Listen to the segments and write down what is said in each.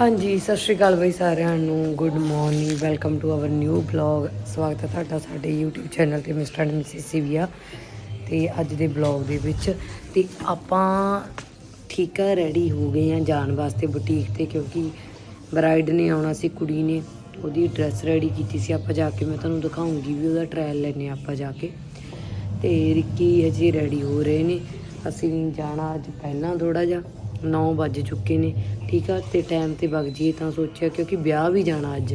ਹਾਂਜੀ, ਸਤਿ ਸ਼੍ਰੀ ਅਕਾਲ ਬਈ ਸਾਰਿਆਂ ਨੂੰ। Good morning welcome to our new blog ਸਵਾਗਤ ਹੈ ਤੁਹਾਡਾ ਸਾਡੇ YouTube ਚੈਨਲ ਤੇ ਮਿਸਟਰ ਐਂਡ ਮਿਸਿਸ ਸਿਵਿਆ ਤੇ ਅੱਜ ਦੇ ਬਲੌਗ ਦੇ ਵਿੱਚ ਤੇ ਆਪਾਂ ਠੀਕ ਆ ਰੈਡੀ ਹੋ ਗਏ ਆ ਜਾਣ ਵਾਸਤੇ ਬੁਟੀਕ ਤੇ, ਕਿਉਂਕਿ ਬਰਾਈਡ ਨੇ ਆਉਣਾ ਸੀ, ਕੁੜੀ ਨੇ ਉਹਦੀ ਡਰੈਸ ਰੈਡੀ ਕੀਤੀ ਸੀ। ਆਪਾਂ ਜਾ ਕੇ, ਮੈਂ ਤੁਹਾਨੂੰ ਦਿਖਾਉਂਗੀ ਵੀ ਉਹਦਾ ਟਰਾਇਲ ਲੈਣੇ ਆਪਾਂ ਜਾ ਕੇ। ਤੇ ਰਿੱਕੀ ਹਜੇ ਰੈਡੀ ਹੋ ਰਹੇ ਨੇ। ਅਸੀਂ ਜਾਣਾ ਅੱਜ ਪਹਿਲਾਂ ਥੋੜਾ ਜਿਹਾ। 9 ਵੱਜ ਚੁੱਕੇ ਨੇ, ਠੀਕ ਆ? ਤੇ ਟਾਈਮ ਤੇ ਵਗ ਜੀਏ ਤਾਂ ਸੋਚਿਆ ਕਿਉਂਕਿ ਵਿਆਹ ਵੀ ਜਾਣਾ ਅੱਜ।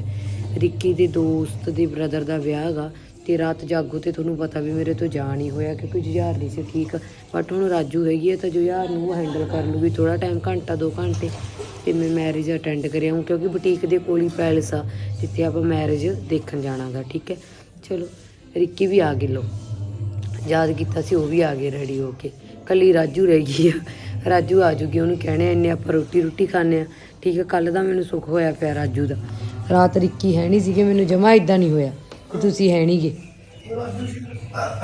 ਰਿੱਕੀ ਦੇ ਦੋਸਤ ਦੇ ਬ੍ਰਦਰ ਦਾ ਵਿਆਹ ਹੈਗਾ ਤੇ ਰਾਤ ਜਾਗੋ ਤੇ ਤੁਹਾਨੂੰ ਪਤਾ ਵੀ ਮੇਰੇ ਤੋਂ ਜਾ ਨਹੀਂ ਹੋਇਆ ਕਿਉਂਕਿ ਜੁਝਾਰ ਨਹੀਂ ਸੀ ਠੀਕ। ਬਟ ਹੁਣ ਰਾਜੂ ਹੈਗੀ ਹੈ ਤਾਂ ਜੁਝਾਰ ਨੂੰ ਹੈਂਡਲ ਕਰ ਲੂਗੀ ਥੋੜਾ ਟਾਈਮ ਘੰਟਾ 2 ਘੰਟੇ ਤੇ ਮੈਂ ਮੈਰਿਜ ਅਟੈਂਡ ਕਰਿਆ ਹੂੰ ਕਿਉਂਕਿ ਬੁਟੀਕ ਦੇ ਕੋਲ ਹੀ ਪੈਲਸ ਆ, ਜਿੱਥੇ ਆਪਾਂ ਮੈਰਿਜ ਦੇਖਣ ਜਾਣਾਗਾ, ਠੀਕ ਹੈ? ਚਲੋ, ਰਿੱਕੀ ਵੀ ਆ ਗਈ ਲੋ ਯਾਦ ਕੀਤਾ ਸੀ, ਉਹ ਵੀ ਆ ਗਏ ਰੈਡੀ ਹੋ ਕੇ। ਕੱਲੀ ਰਾਜੂ ਰਹਿ ਗਈ ਆ। ਰਾਜੂ ਆ ਜੂਗੀ, ਉਹਨੂੰ ਕਹਿਣੇ ਇੰਨੇ ਆਪਾਂ ਰੋਟੀ ਰੋਟੀ ਖਾਣੇ ਆ। ਠੀਕ ਹੈ ਕੱਲ ਦਾ ਮੈਨੂੰ ਸੁੱਖ ਹੋਇਆ ਪਿਆ ਰਾਜੂ ਦਾ। ਰਾਤ ਰਿੱਕੀ ਹੈ ਨਹੀਂ ਸੀਗੇ, ਮੈਨੂੰ ਜਮਾ ਇਦਾਂ ਨਹੀਂ ਹੋਇਆ ਕਿ ਤੁਸੀਂ ਹੈ ਨਹੀਂਗੇ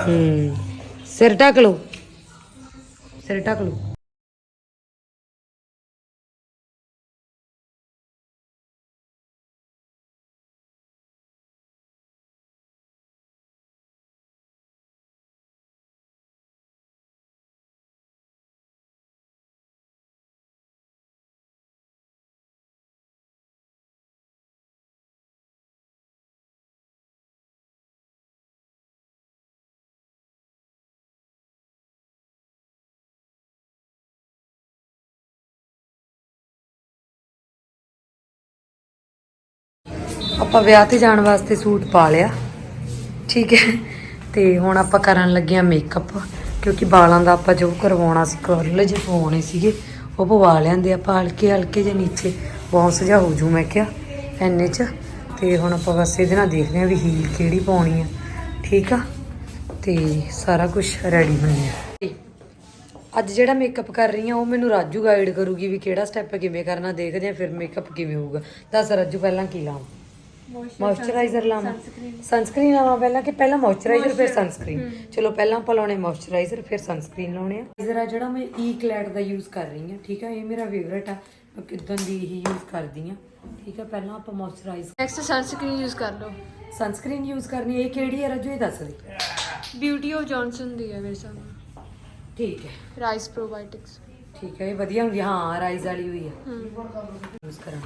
ਹੂੰ, ਸਿਰ ਢੱਕ ਲਓ। ਸਿਰ ਢੱਕ ਲਓ। ਆਪਾਂ ਵਿਆਹ ਤੇ ਜਾਣ ਵਾਸਤੇ ਸੂਟ ਪਾ ਲਿਆ। ਠੀਕ ਹੈ। ਤੇ ਹੁਣ ਆਪਾਂ ਕਰਨ ਲੱਗੇ ਆ ਮੇਕਅਪ ਕਿਉਂਕਿ ਵਾਲਾਂ ਦਾ ਆਪਾਂ ਜੋ ਕਰਵਾਉਣਾ ਸੀ ਕਰਲ ਜੇ ਪਵਾਉਣੇ ਸੀਗੇ, ਉਹ ਪਵਾ ਲਿਆਂਦੇ ਆਪਾਂ ਹਲਕੇ ਹਲਕੇ ਜੇ ਨੀਚੇ। ਬੌਂਸ ਜਿਹਾ ਹੋ ਜੂ ਮੈਂ ਕਿਹਾ ਐਨੇ ਚ। ਤੇ ਹੁਣ ਆਪਾਂ ਬਸ ਇਹਦੇ ਨਾਲ ਦੇਖਦੇ ਆ ਵੀ ਹੀਲ ਕਿਹੜੀ ਪਾਉਣੀ ਆ। ਠੀਕ ਆ? ਤੇ ਸਾਰਾ ਕੁਝ ਰੈਡੀ ਹੁੰਨੇ ਆ ਅੱਜ ਜਿਹੜਾ ਮੇਕਅਪ ਕਰ ਰਹੀ ਆ ਉਹ ਮੈਨੂੰ ਰਾਜੂ ਗਾਈਡ ਕਰੂਗੀ ਵੀ ਕਿਹੜਾ ਸਟੈਪ ਕਿਵੇਂ ਕਰਨਾ, ਦੇਖਦੇ ਆ ਫਿਰ ਮੇਕਅਪ ਕਿਵੇਂ ਹੋਊਗਾ। ਦੱਸ ਰਾਜੂ, ਪਹਿਲਾਂ ਕੀ ਲਾਵਾਂ? ਮੋਇਸਚਰਾਈਜ਼ਰ ਲਾਵਾਂ। ਸਨਸਕ੍ਰੀਨ ਲਾਵਾਂ ਪਹਿਲਾਂ ਕਿ ਪਹਿਲਾਂ ਮੋਇਸਚਰਾਈਜ਼ਰ ਫਿਰ ਸਨਸਕ੍ਰੀਨ ਚਲੋ ਪਹਿਲਾਂ ਆਪਾਂ ਲਾਉਣੇ ਮੋਇਸਚਰਾਈਜ਼ਰ ਫਿਰ ਸਨਸਕ੍ਰੀਨ ਲਾਉਣੇ ਆ। ਜਰਾ ਜਿਹੜਾ ਮੈਂ ਈ ਕਲੈਡ ਦਾ ਯੂਜ਼ ਕਰ ਰਹੀ ਹਾਂ ਠੀਕ ਹੈ ਇਹ ਮੇਰਾ ਫੇਵਰਟ ਆ। ਮੈਂ ਕਿਦਾਂ ਦੀ ਹੀ ਯੂਜ਼ ਕਰਦੀ ਆ ਠੀਕ ਹੈ ਪਹਿਲਾਂ ਆਪਾਂ ਮੋਇਸਚਰਾਈਜ਼ ਨੈਕਸਟ ਸਨਸਕ੍ਰੀਨ ਯੂਜ਼ ਕਰ ਲਓ। ਸਨਸਕ੍ਰੀਨ ਯੂਜ਼ ਕਰਨੀ। ਇਹ ਕਿਹੜੀ ਹੈ ਰਾਜੂ? ਇਹ ਦੱਸ ਦੇ। ਬਿਊਟੀ ਆਫ ਜੌਨਸਨ ਦੀ ਹੈ ਮੇਰੇ ਸਾਹਮਣੇ ਠੀਕ ਹੈ ਰਾਈਸ ਪ੍ਰੋਬਾਇਓਟਿਕਸ ਠੀਕ ਹੈ ਇਹ ਵਧੀਆ ਹੁੰਦੀ ਹੈ। ਰਾਈਜ਼ ਵਾਲੀ ਹੋਈ ਹੈ। ਯੂਜ਼ ਕਰਾਂ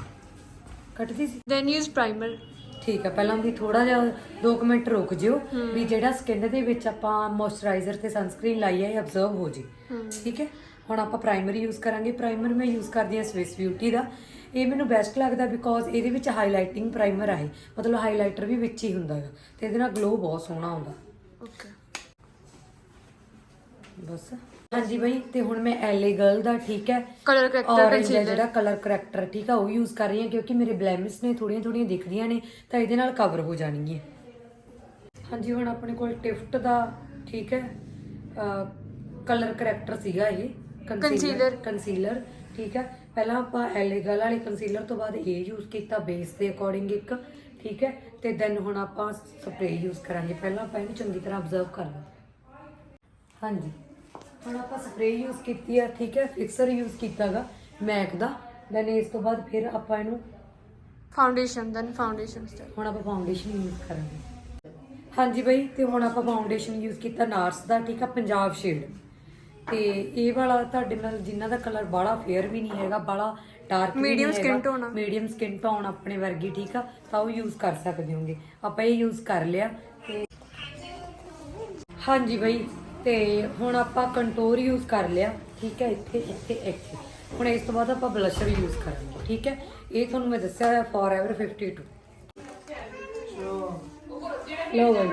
ਕੱਟਦੀ ਸੀ? ਦੈਨ ਯੂਜ਼ ਪ੍ਰਾਈਮਰ ਠੀਕ ਹੈ ਪਹਿਲਾਂ ਵੀ ਥੋੜਾ ਜਿਹਾ 2 ਮਿੰਟ ਰੁਕ ਜਿਓ ਵੀ ਜਿਹੜਾ ਸਕਿਨ ਦੇ ਵਿੱਚ ਆਪਾਂ ਮੋਇਸਚਰਾਈਜ਼ਰ ਤੇ ਸਨਸਕ੍ਰੀਨ ਲਾਈ ਹੈ ਇਹ ਅਬਜ਼ਰਵ ਹੋ ਜੇ। ਠੀਕ ਹੈ? ਹੁਣ ਆਪਾਂ ਪ੍ਰਾਈਮਰ ਯੂਜ਼ ਕਰਾਂਗੇ। ਪ੍ਰਾਈਮਰ ਮੈਂ ਯੂਜ਼ ਕਰਦੀ ਹਾਂ ਸਵਿਸ ਬਿਊਟੀ ਦਾ। ਇਹ ਮੈਨੂੰ ਬੈਸਟ ਲੱਗਦਾ ਬਿਕੋਜ਼ ਇਹਦੇ ਵਿੱਚ ਹਾਈਲਾਈਟਿੰਗ ਪ੍ਰਾਈਮਰ ਹੈ ਮਤਲਬ ਹਾਈਲਾਈਟਰ ਵੀ ਵਿੱਚ ਹੀ ਹੁੰਦਾ ਹੈ ਤੇ ਇਹਦੇ ਨਾਲ ਗਲੋ ਬਹੁਤ ਸੋਹਣਾ ਆਉਂਦਾ। ਓਕੇ ਬਸ। ਹਾਂਜੀ ਬਈ ਤੇ ਹੁਣ ਮੈਂ ਐਲੇ ਗਰਲ ਦਾ ਠੀਕ ਹੈ? ਕਲਰ ਕਰੈਕਟਰ ਕੰਸੀਲਰ ਜਿਹੜਾ ਕਲਰ ਕਰੈਕਟਰ ਠੀਕ ਆ ਉਹ ਯੂਜ਼ ਕਰ ਰਹੀ ਹਾਂ ਕਿਉਂਕਿ ਮੇਰੇ ਬਲੈਮਿਸ ਨੇ ਥੋੜੀਆਂ ਥੋੜੀਆਂ ਦਿਖਦੀਆਂ ਨੇ ਤਾਂ ਇਹਦੇ ਨਾਲ ਕਵਰ ਹੋ ਜਾਣਗੀਆਂ। ਹਾਂਜੀ ਹੁਣ ਆਪਣੇ ਕੋਲ ਟਿਫਟ ਦਾ ਠੀਕ ਹੈ ਕਲਰ ਕਰੈਕਟਰ ਸੀਗਾ ਇਹ Concealer. ਕੰਸੀਲਰ ਠੀਕ ਹੈ। ਪਹਿਲਾਂ ਆਪਾਂ ਐਲੇਗਲ ਵਾਲੇ ਕੰਸੀਲਰ ਤੋਂ ਬਾਅਦ ਇਹ ਯੂਜ਼ ਕੀਤਾ ਬੇਸ ਦੇ ਅਕੋਰਡਿੰਗ ਇੱਕ ਠੀਕ ਹੈ ਤੇ ਦੈਨ ਹੁਣ ਆਪਾਂ ਸਪਰੇਅ ਯੂਜ਼ ਕਰਾਂਗੇ। ਪਹਿਲਾਂ ਆਪਾਂ ਇਹਨੂੰ ਚੰਗੀ ਤਰ੍ਹਾਂ ਅਬਜ਼ਰਵ ਕਰ ਲਵਾਂ ਹਾਂਜੀ। ਹੁਣ ਆਪਾਂ ਸਪਰੇਅ ਯੂਜ਼ ਕੀਤੀ ਆ ਠੀਕ ਹੈ? ਫਿਕਸਰ ਯੂਜ਼ ਕੀਤਾਗਾ ਮੈਕ ਦਾ। ਦੈਨ ਇਸ ਤੋਂ ਬਾਅਦ ਫਿਰ ਆਪਾਂ ਇਹਨੂੰ ਫਾਊਂਡੇਸ਼ਨ ਦੈਨ ਫਾਊਂਡੇਸ਼ਨ ਸਟੈਪ ਹੁਣ ਆਪਾਂ ਫਾਊਂਡੇਸ਼ਨ ਯੂਜ਼ ਕਰਾਂਗੇ। ਹਾਂਜੀ ਬਈ ਤੇ ਹੁਣ ਆਪਾਂ ਫਾਊਂਡੇਸ਼ਨ ਯੂਜ਼ ਕੀਤਾ ਨਾਰਸ ਦਾ ਠੀਕ ਆ? ਪੰਜਾਬ ਸ਼ੇਡ ਤੇ ਇਹ ਵਾਲਾ ਤੁਹਾਡੇ ਨਾਲ ਜਿਨ੍ਹਾਂ ਦਾ ਕਲਰ ਬਾਲਾ ਫੇਅਰ ਵੀ ਨਹੀਂ ਹੈਗਾ ਬਾਲਾ ਡਾਰਕ skin tone ਆ। ਮੀਡੀਅਮ ਸਕਿਨ ਟੋਨ ਆਪਣੇ ਵਰਗੀ ਠੀਕ ਆ? ਤਾਂ ਉਹ ਯੂਜ਼ ਕਰ ਸਕਦੇ ਹੋਗੇ। ਆਪਾਂ ਇਹ ਯੂਜ਼ ਕਰ ਲਿਆ ਤੇ ਹਾਂਜੀ ਬਈ ਤੇ ਹੁਣ ਆਪਾਂ ਕੰਟੋਰ ਯੂਜ਼ ਕਰ ਲਿਆ ਠੀਕ ਹੈ ਇੱਥੇ ਇੱਥੇ ਇੱਥੇ। ਹੁਣ ਇਸ ਤੋਂ ਬਾਅਦ ਆਪਾਂ ਬਲਸ਼ਰ ਯੂਜ਼ ਕਰਾਂਗੇ ਠੀਕ ਹੈ? ਇਹ ਤੁਹਾਨੂੰ ਮੈਂ ਦੱਸਿਆ ਹੋਇਆ ਫੋਰਐਵਰ 52 ਲਓ ਬਈ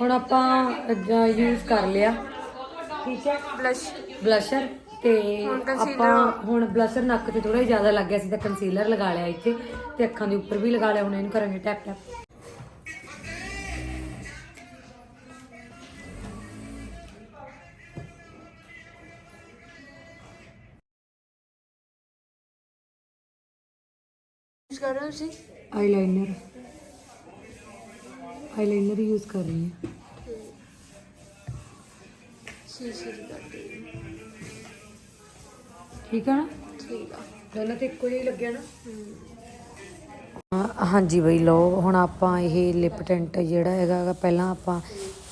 ਹੁਣ ਆਪਾਂ ਯੂਜ਼ ਕਰ ਲਿਆ ਠੀਕ ਹੈ? ਬਲਸ਼ ਬਲਸ਼ਰ ਤੇ ਆਪਾਂ ਹੁਣ ਬਲਸ਼ਰ ਨੱਕ ਤੇ ਥੋੜਾ ਜ਼ਿਆਦਾ ਲੱਗ ਗਿਆ ਸੀ ਤਾਂ ਕੰਸੀਲਰ ਲਗਾ ਲਿਆ ਇੱਥੇ ਤੇ ਅੱਖਾਂ ਦੇ ਉੱਪਰ ਵੀ ਲਗਾ ਲਿਆ ਹੁਣ ਇਹਨੂੰ ਕਰਾਂਗੇ ਟੈਪ ਟੈਪ ਕਰ ਰਹੇ ਹੋ ਤੁਸੀਂ ਆਈਲਾਈਨਰ ਆਈਲਾਈਨਰ ਯੂਜ਼ ਕਰ ਰਹੀ ਹਾਂ। ਸੀ ਸੀ ਕਰ ਦਿਓ ਠੀਕ ਹੈ ਨਾ? ਠੀਕ ਆ। ਦੋਨਾਂ ਤੇ ਇੱਕੋ ਹੀ ਲੱਗਿਆ ਨਾ? ਹਾਂਜੀ ਬਈ ਲੋ ਹੁਣ ਆਪਾਂ ਇਹ ਲਿਪ ਟਿੰਟ ਜਿਹੜਾ ਹੈਗਾ ਗਾ, ਪਹਿਲਾਂ ਆਪਾਂ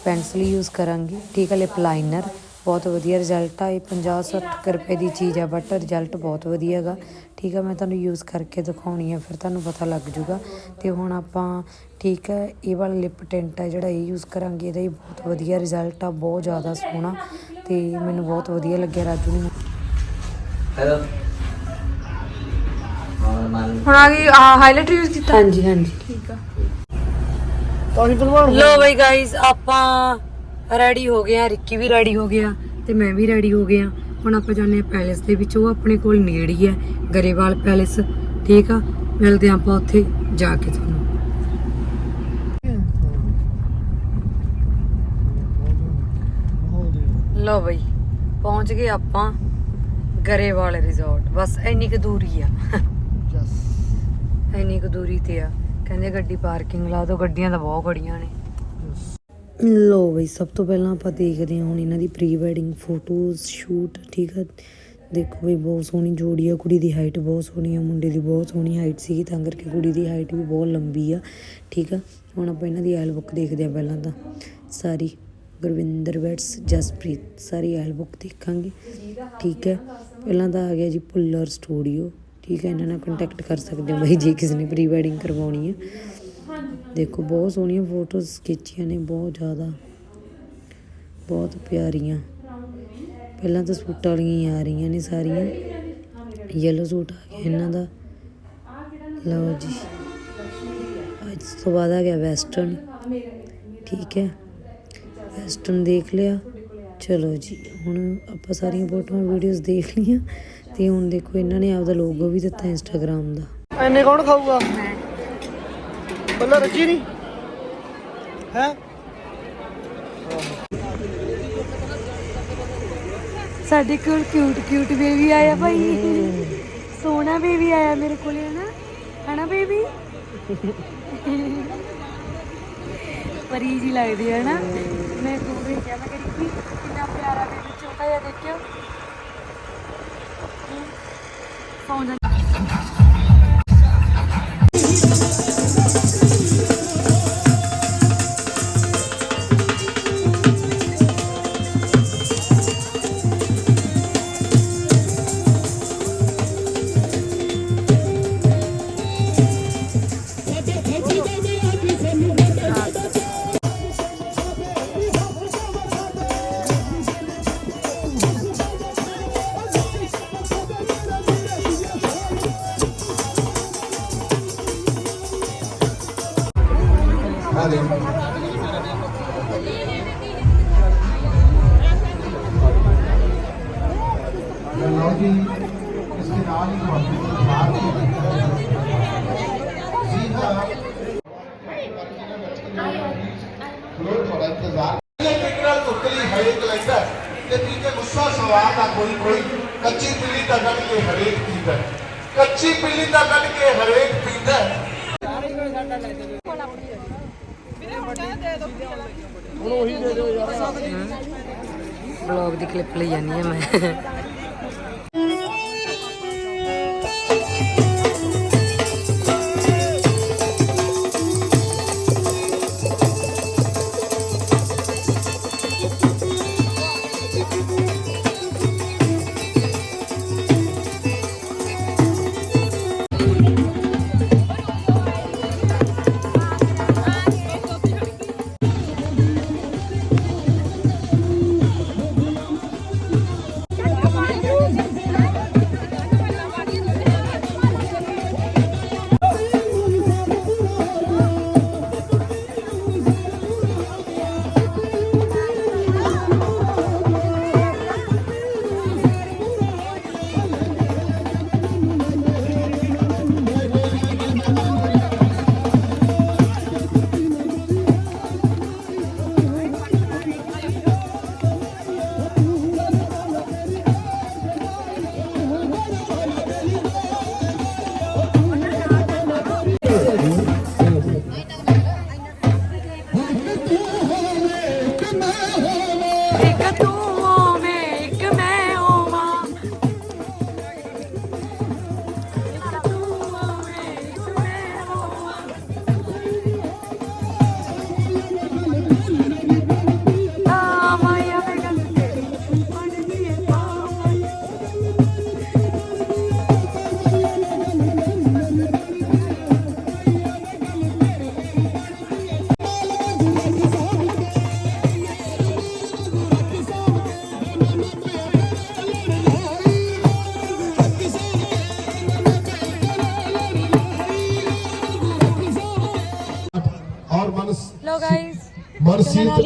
ਪੈਨਸਲ ਯੂਜ਼ ਕਰਾਂਗੇ। ਠੀਕ ਹੈ ਲਿਪ ਲਾਈਨਰ ਬਹੁਤ ਵਧੀਆ ਰਿਜ਼ਲਟ ਆ ਇਹ 50 60 ਰੁਪਏ ਦੀ ਚੀਜ਼ ਆ ਬਟ ਰਿਜ਼ਲਟ ਬਹੁਤ ਵਧੀਆ ਹੈਗਾ। ਠੀਕ ਆ ਮੈਂ ਤੁਹਾਨੂੰ ਯੂਜ਼ ਕਰਕੇ ਦਿਖਾਉਣੀ ਆ ਫਿਰ ਤੁਹਾਨੂੰ ਪਤਾ ਲੱਗ ਜੂਗਾ। ਤੇ ਹੁਣ ਆਪਾਂ ਠੀਕ ਹੈ ਇਹ ਵਾਲਾ ਲਿਪ ਟਿੰਟ ਆ ਜਿਹੜਾ ਇਹ ਯੂਜ਼ ਕਰਾਂਗੇ ਇਹਦਾ ਹੀ ਬਹੁਤ ਵਧੀਆ ਰਿਜ਼ਲਟ ਆ ਬਹੁਤ ਜ਼ਿਆਦਾ ਸੋਹਣਾ ਤੇ ਮੈਨੂੰ ਬਹੁਤ ਵਧੀਆ ਲੱਗਿਆ ਰਾਜੂ ਨੇ। ਹੈਲੋ ਹੁਣ ਆ ਗਈ ਹਾਈਲਾਈਟ ਯੂਜ਼ ਕੀਤਾ? ਹਾਂਜੀ ਹਾਂਜੀ। ਠੀਕ ਆ। ਲੋ ਬਈ ਗਾਇਸ ਆਪਾਂ ਰੈਡੀ ਹੋ ਗਏ ਆ ਰਿੱਕੀ ਵੀ ਰੈਡੀ ਹੋ ਗਿਆ ਤੇ ਮੈਂ ਵੀ ਰੈਡੀ ਹੋ ਗਿਆ। ਹੁਣ ਆਪਾਂ ਆ ਪੈਲੇਸ ਦੇ ਵਿੱਚ ਉਹ ਆਪਣੇ ਕੋਲ ਨੇੜੇ ਹੀ ਹੈ ਗਰੇਵਾਲ ਪੈਲੇਸ ਠੀਕ ਆ? ਮਿਲਦੇ ਆਪਾਂ ਉੱਥੇ ਜਾ ਕੇ ਤੁਹਾਨੂੰ। ਲੋ ਬਈ ਪਹੁੰਚ ਗਏ ਆਪਾਂ ਗਰੇਵਾਲ ਰਿਜ਼ੋਰਟ। ਬਸ ਇੰਨੀ ਕੁ ਦੂਰੀ ਆ। ਇੰਨੀ ਕੁ ਦੂਰੀ ਤੇ ਆ। ਕਹਿੰਦੇ ਗੱਡੀ ਪਾਰਕਿੰਗ ਲਾ ਦਿਓ ਗੱਡੀਆਂ ਤਾਂ ਬਹੁਤ ਖੜੀਆਂ ਨੇ। ਲੋ ਬਈ, ਸਭ ਤੋਂ ਪਹਿਲਾਂ ਆਪਾਂ ਦੇਖਦੇ ਹਾਂ ਹੁਣ ਇਹਨਾਂ ਦੀ ਪ੍ਰੀ ਵੈਡਿੰਗ ਫੋਟੋਜ਼ ਸ਼ੂਟ ਠੀਕ ਆ? ਦੇਖੋ ਬਈ, ਬਹੁਤ ਸੋਹਣੀ ਜੋੜੀ ਆ, ਕੁੜੀ ਦੀ ਹਾਈਟ ਬਹੁਤ ਸੋਹਣੀ ਆ, ਮੁੰਡੇ ਦੀ ਬਹੁਤ ਸੋਹਣੀ ਹਾਈਟ ਸੀਗੀ, ਤਾਂ ਕਰਕੇ ਕੁੜੀ ਦੀ ਹਾਈਟ ਵੀ ਬਹੁਤ ਲੰਬੀ ਆ, ਠੀਕ ਆ? ਹੁਣ ਆਪਾਂ ਇਹਨਾਂ ਦੀ ਐਲ ਬੁੱਕ ਦੇਖਦੇ ਆ ਪਹਿਲਾਂ ਤਾਂ। ਸਾਰੀ ਗੁਰਵਿੰਦਰ ਵੈਟਸ ਜਸਪ੍ਰੀਤ, ਸਾਰੀ ਐਲਬੁੱਕ ਦੇਖਾਂਗੇ, ਠੀਕ ਹੈ ਪਹਿਲਾਂ ਤਾਂ ਆ ਗਿਆ ਜੀ ਪੁੱਲਰ ਸਟੂਡੀਓ ਠੀਕ ਹੈ ਇਹਨਾਂ ਨਾਲ ਕੰਟੈਕਟ ਕਰ ਸਕਦੇ ਹੋ ਬਈ, ਜੇ ਕਿਸੇ ਨੇ ਪ੍ਰੀ ਵੈਡਿੰਗ ਕਰਵਾਉਣੀ ਹੈ ਦੇਖੋ ਬਹੁਤ ਸੋਹਣੀਆਂ ਫੋਟੋਜ਼ ਖਿੱਚੀਆਂ ਨੇ ਬਹੁਤ ਜ਼ਿਆਦਾ। ਬਹੁਤ ਪਿਆਰੀਆਂ। ਪਹਿਲਾਂ ਤਾਂ ਸੂਟਾਂ ਵਾਲੀਆਂ ਹੀ ਆ ਰਹੀਆਂ ਨੇ ਸਾਰੀਆਂ। ਯੈਲੋ ਸੂਟ ਆ ਗਿਆ ਇਹਨਾਂ ਦਾ। ਲਓ ਜੀ। ਅੱਜ ਤੋਂ ਬਾਅਦ ਆ ਗਿਆ ਵੈਸਟਰਨ ਠੀਕ ਹੈ। ਵੈਸਟਰਨ ਦੇਖ ਲਿਆ। ਚਲੋ ਜੀ ਹੁਣ ਆਪਾਂ ਸਾਰੀਆਂ ਫੋਟੋਆਂ ਵੀਡੀਓਜ਼ ਦੇਖ ਲਈਆਂ। ਤੇ ਹੁਣ ਦੇਖੋ ਇਹਨਾਂ ਨੇ ਆਪਦਾ ਲੋਗੋ ਵੀ ਦਿੱਤਾ ਇੰਸਟਾਗ੍ਰam ਦਾ। ਐਨੇ ਕੌਣ ਖਾਊਗਾ? ਬੱਲਾ ਰੱਜੀ ਨਹੀਂ। ਹੈ? ਸਾਡੇ ਕੋਲ ਕਿਊਟ ਕਿਊਟ ਬੇਬੀ ਆਇਆ ਭਾਈ। ਸੋਹਣਾ ਬੇਬੀ ਆਇਆ ਮੇਰੇ ਕੋਲ ਨਾ ਹਨਾ ਬੇਬੀ ਪਰੀ ਜੀ ਲੱਗਦੀ ਹੈ ਨਾ ਮੈਂ ਦੂਰ ਕਿਹਾ ਮੈਂ ਕਿ ਕਿੰਨਾ ਪਿਆਰਾ ਬੇਬੀ ਛੋਟਾ ਜਿਹਾ ਦੇਖਿਓ। ਸੌਂ ਜਾ ਲਓ ਜੀ ਇਸ ਦੇ ਨਾਲ ਹੀ ਤੁਹਾਨੂੰ ਬਾਹਰ ਦੀ ਜੀ ਹਾਂ ਲੋੜ ਥੋੜਾ ਇੰਤਜ਼ਾਰ ਇਹ ਨਾਲ ਤੁਕਲੀ ਹਰੇਕ ਲੈਂਦਾ ਤੇ ਤੀਜੇ ਗੁੱਸਾ ਸਵਾਰ ਦਾ ਕੋਈ ਕੋਈ ਕੱਚੀ ਪਿੱਲੀ ਦਾ ਬਲੌਗ ਦੀ ਕਲਿੱਪ ਲਈ ਜਾਨੀ ਆ ਮੈਂ।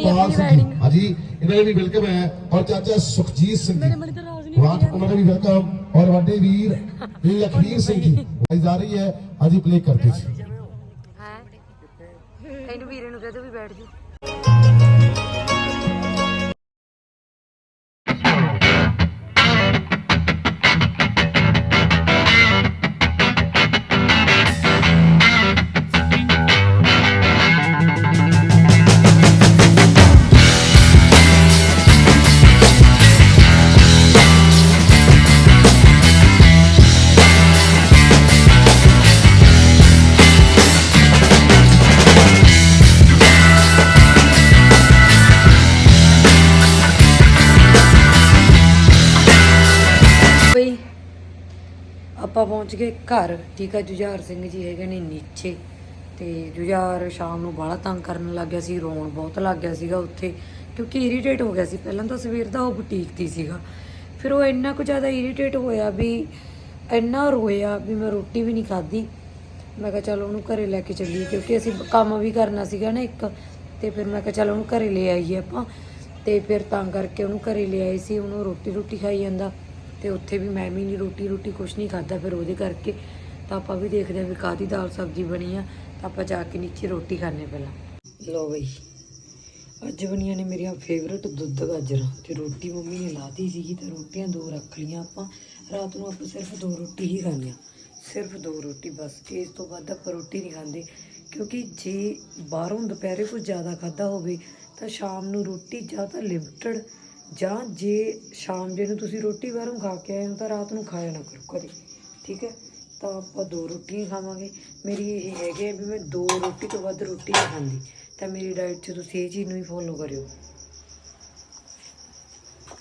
ਆਪਣੀ ਸਿੰਘ ਜੀ। ਹਾਂਜੀ ਇਹਨਾਂ ਦੇ ਵੀ ਵੈਲਕਮ ਹੈ। ਔਰ ਚਾਚਾ ਸੁਖਜੀਤ ਸਿੰਘ ਜੀ। ਵਾਹ ਉਹਨਾਂ ਦਾ ਵੀ ਵੈਲਕਮ ਔਰ ਵੱਡੇ ਵੀਰ ਲਖਵੀਰ ਸਿੰਘ ਜੀ। ਵਾਈਜ਼ ਆ ਰਹੀ ਹੈ। ਅੱਜ ਪਲੇ ਕਰਦੇ ਸੀ। ਹੈ। ਇਹਨੂੰ ਵੀਰੇ ਨੂੰ ਕਹਦੇ ਵੀ ਬੈਠ ਜਾ ਪਹੁੰਚ ਗਏ ਘਰ, ਠੀਕ ਆ, ਜੁਝਾਰ ਸਿੰਘ ਜੀ ਹੈਗੇ ਨੇ ਨੀਚੇ। ਤੇ ਜੁਝਾਰ ਸ਼ਾਮ ਨੂੰ ਬਾਹਲਾ ਤੰਗ ਕਰਨ ਲੱਗ ਗਿਆ ਸੀ, ਰੋਣ ਬਹੁਤ ਲੱਗ ਗਿਆ ਸੀਗਾ ਉੱਥੇ, ਕਿਉਂਕਿ ਇਰੀਟੇਟ ਹੋ ਗਿਆ ਸੀ। ਪਹਿਲਾਂ ਤਾਂ ਸਵੇਰ ਦਾ ਉਹ ਬੁਟੀਕ ਤੇ ਸੀਗਾ। ਫਿਰ ਉਹ ਇੰਨਾ ਕੁ ਜ਼ਿਆਦਾ ਇਰੀਟੇਟ ਹੋਇਆ ਵੀ, ਇੰਨਾ ਰੋਇਆ ਵੀ ਮੈਂ ਰੋਟੀ ਵੀ ਨਹੀਂ ਖਾਧੀ। ਮੈਂ ਕਿਹਾ ਚਲ ਉਹਨੂੰ ਘਰੇ ਲੈ ਕੇ ਚੱਲੀਏ, ਕਿਉਂਕਿ ਅਸੀਂ ਕੰਮ ਵੀ ਕਰਨਾ ਸੀਗਾ ਨਾ ਇੱਕ, ਤੇ ਫਿਰ ਮੈਂ ਕਿਹਾ ਚਲ ਉਹਨੂੰ ਘਰੇ ਲੈ ਆਈਏ ਆਪਾਂ। ਤੇ ਫਿਰ ਤਾਂ ਕਰਕੇ ਉਹਨੂੰ ਘਰੇ ਲੈ ਆਏ ਸੀ, ਉਹਨੂੰ ਰੋਟੀ ਰੋਟੀ ਖਾਈ ਜਾਂਦਾ। ਤੇ ਉੱਥੇ ਵੀ ਮੈਂ ਵੀ ਨਹੀਂ ਰੋਟੀ ਰੋਟੀ ਕੁਛ ਨਹੀਂ ਖਾਦਾ ਫਿਰ ਉਹਦੇ ਕਰਕੇ ਤਾਂ ਆਪਾਂ ਵੀ ਦੇਖਦੇ ਹਾਂ ਵੀ ਕਾਹਦੀ ਦਾਲ ਸਬਜ਼ੀ ਬਣੀ ਆ, ਤਾਂ ਆਪਾਂ ਜਾ ਕੇ ਨੀਚੇ ਰੋਟੀ ਖਾਣੇ ਪਹਿਲਾਂ। ਲੋ ਬਈ, ਅੱਜ ਬਣੀਆਂ ਨੇ ਮੇਰੀਆਂ ਫੇਵਰਟ ਦੁੱਧ ਗਾਜਰਾਂ, ਤੇ ਰੋਟੀ ਮੰਮੀ ਨੇ ਲਾਤੀ ਸੀਗੀ ਤੇ ਰੋਟੀਆਂ ਦੋ ਰੱਖ ਲਈਆਂ ਆਪਾਂ। ਰਾਤ ਨੂੰ ਆਪਾਂ ਸਿਰਫ ਦੋ ਰੋਟੀ ਹੀ ਖਾਂਦੇ ਹਾਂ, ਸਿਰਫ ਦੋ ਰੋਟੀ ਬਸ ਇਸ ਤੋਂ ਵੱਧ ਆਪਾਂ ਰੋਟੀ ਨਹੀਂ ਖਾਂਦੇ। ਕਿਉਂਕਿ ਜੇ ਬਾਹਰੋਂ ਦੁਪਹਿਰੇ ਕੁਝ ਜ਼ਿਆਦਾ ਖਾਦਾ ਹੋਵੇ ਤਾਂ ਸ਼ਾਮ ਨੂੰ ਰੋਟੀ ਜਾਂ ਤਾਂ ਲਿਮਟਡ ਜਾਂ ਜੇ ਸ਼ਾਮ ਜੇ ਨੂੰ ਤੁਸੀਂ ਰੋਟੀ ਬਾਹਰੋਂ ਖਾ ਕੇ ਆਏ ਹੋ ਤਾਂ ਰਾਤ ਨੂੰ ਖਾਇਆ ਨਾ ਕਰੋ ਕਦੇ, ਠੀਕ ਹੈ? ਤਾਂ ਆਪਾਂ ਦੋ ਰੋਟੀਆਂ ਖਾਵਾਂਗੇ। ਮੇਰੀ ਇਹ ਹੈਗੇ ਵੀ ਮੈਂ ਦੋ ਰੋਟੀ ਤੋਂ ਵੱਧ ਰੋਟੀ ਨਹੀਂ ਖਾਂਦੀ। ਤਾਂ ਮੇਰੀ ਡਾਈਟ 'ਚ ਤੁਸੀਂ ਇਹ ਚੀਜ਼ ਨੂੰ ਹੀ ਫੋਲੋ ਕਰਿਓ।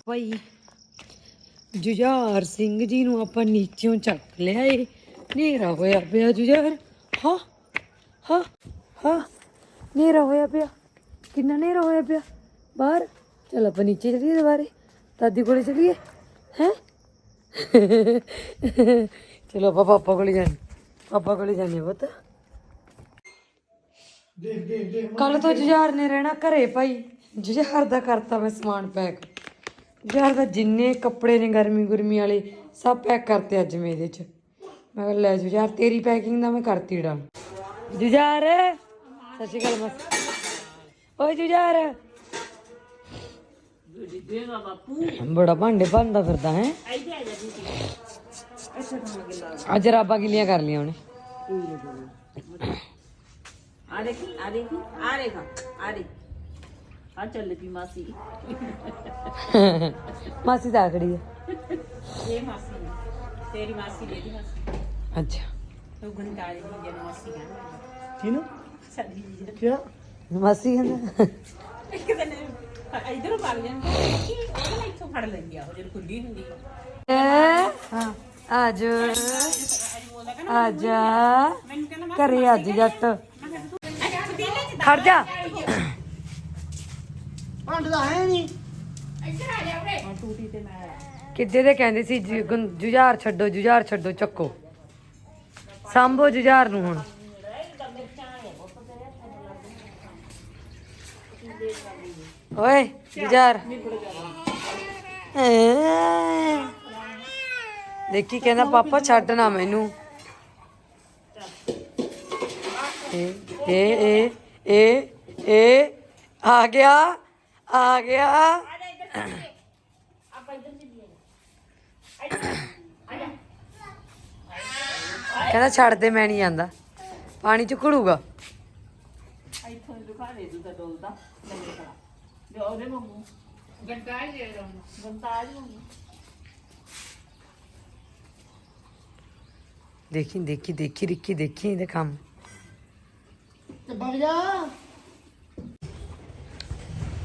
ਭਾਈ ਜੁਝਾਰ ਸਿੰਘ ਜੀ ਨੂੰ ਆਪਾਂ ਨੀਚੋਂ ਚੱਕ ਲਿਆ ਏ। ਹਨੇਰਾ ਹੋਇਆ ਪਿਆ ਜੁਝਾਰ। ਹਾਂ ਹਾਂ ਹਾਂ, ਹਨੇਰਾ ਹੋਇਆ ਪਿਆ। ਕਿੰਨਾ ਹਨੇਰਾ ਹੋਇਆ ਪਿਆ? ਬਾਹਰ। ਚਲ ਆਪਾਂ ਨੀਚੇ ਚਲੀਏ ਦੁਬਾਰੇ। ਦਾਦੀ ਕੋਲੇ ਚਲੀਏ, ਹੈ? ਚਲੋ ਆਪਾਂ ਪਾਪਾ ਕੋਲੇ ਜਾਣ, ਪਾਪਾ ਕੋਲੇ ਜਾਣੇ ਪੁੱਤ। ਕੱਲ ਤੋਂ ਜੁਝਾਰ ਨੇ ਰਹਿਣਾ ਘਰੇ ਭਾਈ। ਜੁਝਾਰ ਦਾ ਕਰਤਾ ਮੈਂ ਸਮਾਨ ਪੈਕ। ਜੁਝਾਰ ਦਾ ਜਿੰਨੇ ਕੱਪੜੇ ਨੇ ਗਰਮੀ ਗੁਰਮੀ ਵਾਲੇ, ਸਭ ਪੈਕ ਕਰਤੇ ਅੱਜ ਮੈਂ ਇਹਦੇ ਚ। ਮੈਂ ਕਿਹਾ ਲੈ ਜੁਝਾਰ, ਤੇਰੀ ਪੈਕਿੰਗ ਦਾ ਮੈਂ ਕਰਤੀ ਡਨ ਜੁਝਾਰ, ਸਤਿ ਸ਼੍ਰੀ ਅਕਾਲ ਮਸ। ਓਏ ਜੁਝਾਰ ਬੜਾ ਭਾਂਡੇ ਭੰਦਾ ਫਿਰਦਾ ਹੈ। ਅੱਜ ਰਾਬਾ ਗਿੱਲੀਆਂ ਕਰ ਲਿਆ ਉਹਨੇ। ਆ ਦੇਖੀ ਆ ਦੇਖੀ ਆ ਰੇਖਾ ਆ ਦੇ ਆ ਚੱਲ ਪਈ ਮਾਸੀ। ਮਾਸੀ ਤਾਂ ਖੜੀ ਹੈ ਇਹ ਮਾਸੀ ਨੇ। ਤੇਰੀ ਮਾਸੀ ਦੇ ਦੀ ਮਾਸੀ। ਅੱਛਾ। ਤੂੰ ਗੰਦਾਲੇ ਦੀ ਜਨ ਮਾਸੀ ਕਹਿੰਦਾ ਕਿਨੂੰ ਸਾਡੀ ਜੀ ਕਿਆ? ਮਾਸੀ ਕਹਿੰਦਾ। ਇੱਕ ਦਿਨ ਇਧਰੋਂ ਭਾਗ ਜਾਂਦਾ ਕਿ ਉਹ ਨਾ ਇੱਥੋਂ ਫੜ ਲੈਂਦੀ ਆ ਉਹ ਜਦੋਂ ਖੁੱਲੀ ਹੁੰਦੀ ਆ। ਹਾਂ ਅੱਜ ਆਜਾ ਘਰੇ ਅੱਜ ਜੱਟ ਖੜ ਜਾ ਭੰਡ ਦਾ ਹੈ ਨਹੀਂ ਕਿੱਦੇ ਦੇ ਕਹਿੰਦੇ ਸੀ ਜੁ- ਗੁੰ- ਜੁਝਾਰ ਛੱਡੋ ਜੁਝਾਰ ਛੱਡੋ ਚੱਕੋ ਸਾਂਭੋ ਜੁਝਾਰ ਨੂੰ ਹੁਣ ਓਏ ਜੁਝਾਰ ਦੇਖੀ ਕਹਿੰਦਾ, ਪਾਪਾ, ਛੱਡ ਨਾ ਮੈਨੂੰ। ਏ ਏ ਏ ਏ ਆ ਗਿਆ ਆ ਗਿਆ। ਕਹਿੰਦਾ, ਛੱਡ ਦੇ, ਮੈਂ ਨਹੀਂ ਜਾਂਦਾ ਪਾਣੀ ਚ ਘੁੜੂਗਾ। ਇੱਥੋਂ ਲੁਕਾ ਦੇ ਤੂੰ ਤਾਂ ਡੋਲਦਾ ਲੱਗੇ ਦੇ ਉਹਦੇ ਵਾਂਗੂ। ਗੰਤਾਜ ਦੇ ਰੋਂ ਗੰਤਾਜ ਵਾਂਗੂ। ਦੇਖੀ ਦੇਖੀ ਦੇਖੀ ਰਿੱਕੀ ਦੇਖੀ ਇਹਦੇ ਕੰਮ। ਤੇ ਵਗ ਜਾ।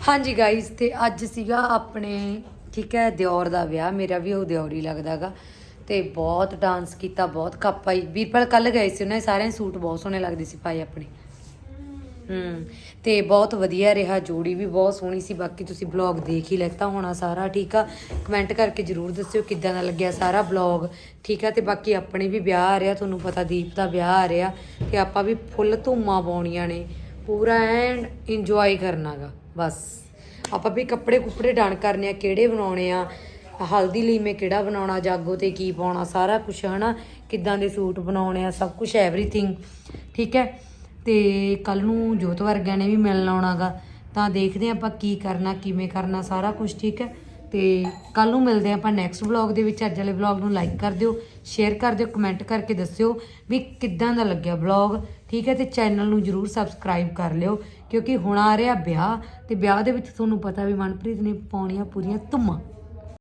ਹਾਂਜੀ ਗਾਇਸ ਤੇ ਅੱਜ ਸੀਗਾ ਆਪਣੇ ਠੀਕ ਹੈ ਦਿਓਰ ਦਾ ਵਿਆਹ। ਮੇਰਾ ਵੀ ਉਹ ਦਿਓਰ ਲੱਗਦਾਗਾ ਤੇ ਬਹੁਤ ਡਾਂਸ ਕੀਤਾ ਬਹੁਤ ਕੱਪ ਪਾਈ। ਵੀਰਪਾਲ ਕੱਲ ਗਏ ਸੀ ਉਹਨਾਂ ਦੇ ਸਾਰਿਆਂ ਦੇ ਸੂਟ ਬਹੁਤ ਸੋਹਣੇ ਲੱਗਦੇ ਸੀ ਪਾਏ ਆਪਣੇ। ਹੂੰ। ਤੇ ਬਹੁਤ ਵਧੀਆ ਰਿਹਾ, ਜੋੜੀ ਵੀ ਬਹੁਤ ਸੋਹਣੀ ਸੀ। ਬਾਕੀ ਤੁਸੀਂ ਬਲੌਗ ਦੇਖ ਹੀ ਲੈਤਾ ਹੋਣਾ ਸਾਰਾ, ਠੀਕ ਆ? ਕਮੈਂਟ ਕਰਕੇ ਜਰੂਰ ਦੱਸਿਓ ਕਿੱਦਾਂ ਦਾ ਲੱਗਿਆ ਸਾਰਾ ਬਲੌਗ ਠੀਕ ਆ? ਤੇ ਬਾਕੀ ਆਪਣੇ ਵੀ ਵਿਆਹ ਆ ਰਿਹਾ, ਤੁਹਾਨੂੰ ਪਤਾ ਦੀਪ ਦਾ ਵਿਆਹ ਆ ਰਿਹਾ, ਤੇ ਆਪਾਂ ਵੀ ਫੁੱਲ ਧੂਮਾਂ ਪਾਉਣੀਆਂ ਨੇ। ਪੂਰਾ ਐਂਡ ਇੰਜੋਏ ਕਰਨਾਗਾ, ਬਸ। ਆਪਾਂ ਵੀ ਕੱਪੜੇ ਕੁੱਪੜੇ ਡਨ ਕਰਨੇ ਆ, ਕਿਹੜੇ ਬਣਾਉਣੇ ਆ, ਹਲਦੀ ਲਈ ਮੈਂ ਕਿਹੜਾ ਬਣਾਉਣਾ, ਜਾਗੋ ਤੇ ਕੀ ਪਾਉਣਾ, ਸਾਰਾ ਕੁਝ ਹਨਾ? ਕਿੱਦਾਂ ਦੇ ਸੂਟ ਬਣਾਉਣੇ ਆ, ਸਭ ਕੁਝ ਐਵਰੀਥਿੰਗ ਠੀਕ ਹੈ? ਤੇ ਕੱਲ ਨੂੰ ਜੋਤ ਵਰਗਿਆਂ ਨੇ ਵੀ ਮਿਲਣ ਆਉਣਾਗਾ। ਤਾਂ ਦੇਖਦੇ ਹਾਂ ਆਪਾਂ ਕੀ ਕਰਨਾ, ਕਿਵੇਂ ਕਰਨਾ, ਸਾਰਾ ਕੁਝ ਠੀਕ ਹੈ? ਤੇ ਕੱਲ ਨੂੰ ਮਿਲਦੇ ਹਾਂ ਆਪਾਂ ਨੈਕਸਟ ਵਲੌਗ ਦੇ ਵਿੱਚ। ਅੱਜ ਵਾਲੇ ਵਲੌਗ ਨੂੰ ਲਾਈਕ ਕਰ ਦਿਓ ਸ਼ੇਅਰ ਕਰ ਦਿਓ ਕਮੈਂਟ ਕਰਕੇ ਦੱਸਿਓ ਵੀ ਕਿੱਦਾਂ ਦਾ ਲੱਗਿਆ ਵਲੌਗ ਠੀਕ ਹੈ? ਤੇ ਚੈਨਲ ਨੂੰ ਜਰੂਰ ਸਬਸਕ੍ਰਾਈਬ ਕਰ ਲਿਓ, ਕਿਉਂਕਿ ਹੁਣ ਆ ਰਿਹਾ ਵਿਆਹ, ਤੇ ਵਿਆਹ ਦੇ ਵਿੱਚ ਤੁਹਾਨੂੰ ਪਤਾ ਵੀ ਮਨਪ੍ਰੀਤ ਨੇ ਪਾਉਣੀਆਂ ਪੂਰੀਆਂ ਧੁੰਮਾਂ।